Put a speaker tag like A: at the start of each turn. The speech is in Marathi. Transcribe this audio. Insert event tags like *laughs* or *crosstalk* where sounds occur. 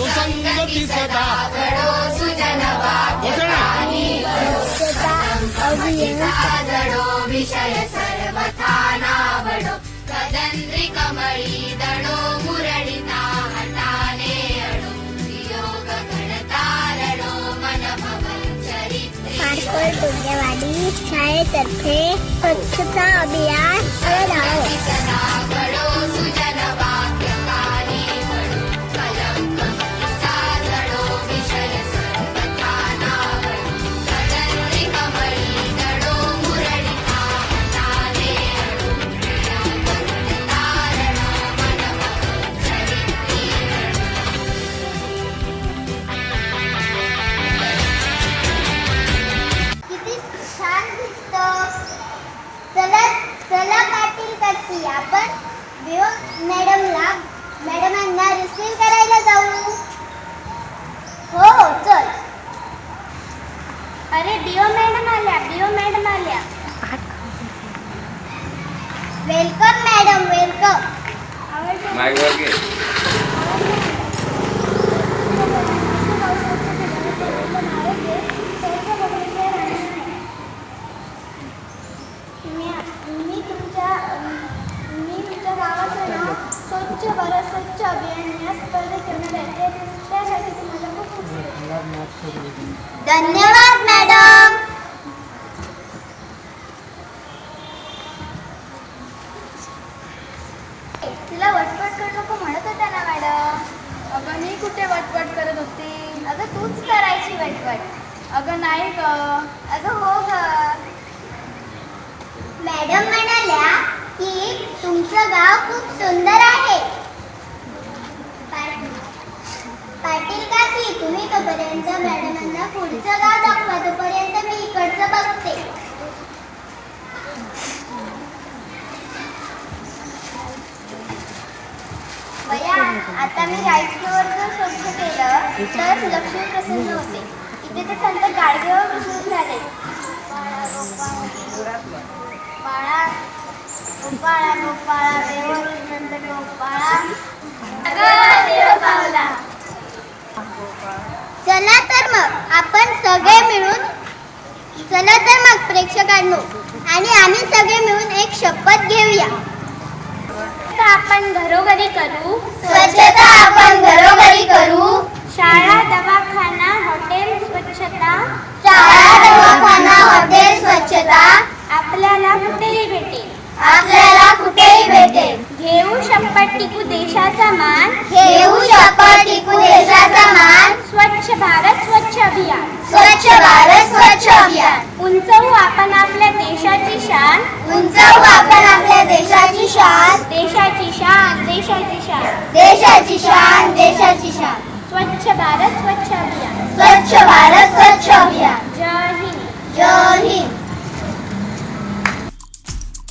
A: सुसंगती सदा
B: घडो सुजन जडो विषय सर्वथा नावडो कदंद्री कमळी दडो मुरडिता हटाने अडो वियोग घडतारडो मन भवन चरित्रे
C: शाळेतर्फे स्वच्छता अभियान काकी आपण बिओ मॅडमला मॅडमांना रिसीव करायला जाऊ. हो हो चल. अरे बिओ मॅडम आल्या बिओ मॅडम आल्या. *laughs* वेलकम मॅडम वेलकम
D: माईक वर घे
C: स्वच्छ भारत स्वच्छ अभियान या स्पर्धेत करणार आहे. ते- त्यासाठी तुम्हाला खूप खूप धन्यवाद मॅडम. तिला वटवट करू नको म्हणत होत्या ना मॅडम.
E: अगं मी कुठे वटवट करत होती?
C: अगं तूच करायची वटवट.
E: अगं नाही ग.
C: अगं हो ग. मॅडम तुमचं गाव खूप सुंदर आहे. पाटील पाटील काकी तुम्ही तोपर्यंत मॅडमांना पुढचं गाव दाखवा. तोपर्यंत मी इकडचं बघते. बया आता मी राईट फ्लोअर जर स्वच्छ केलं तर लक्ष्मी प्रसन्न होते. इथे ते संत गाडगेवर प्रसन्न झाले. गोपाळा गोपाळा देवर नंद गोपाळा. चला तर मग आपण सगळे मिळून चला तर मग प्रेक्षकांनो आणि आम्ही सगळे मिळून एक शपथ घेऊया. आपण घरोघरी करू. स्वच्छता आपण घरोघरी करू शाळा दवाखाना हॉटेल स्वच्छता शाळा दवाखाना हॉटेल स्वच्छता आपल्याला कुठेही भेटेल आपल्याला कुठेही भेटेल? घेऊ शपथ टिकू देशाचा मान. घेऊ शपथ टिकू देशाचा मान. स्वच्छ भारत स्वच्छ अभियान. स्वच्छ भारत स्वच्छ अभियान. उंचवू आपण आपल्या देशाची शान. उंचवू आपण आपल्या देशाची शान. देशाची शान देशाची शान. देशाची शान देशाची शान. स्वच्छ भारत स्वच्छ अभियान. स्वच्छ भारत स्वच्छ अभियान. जय हिंद. जय हिंद.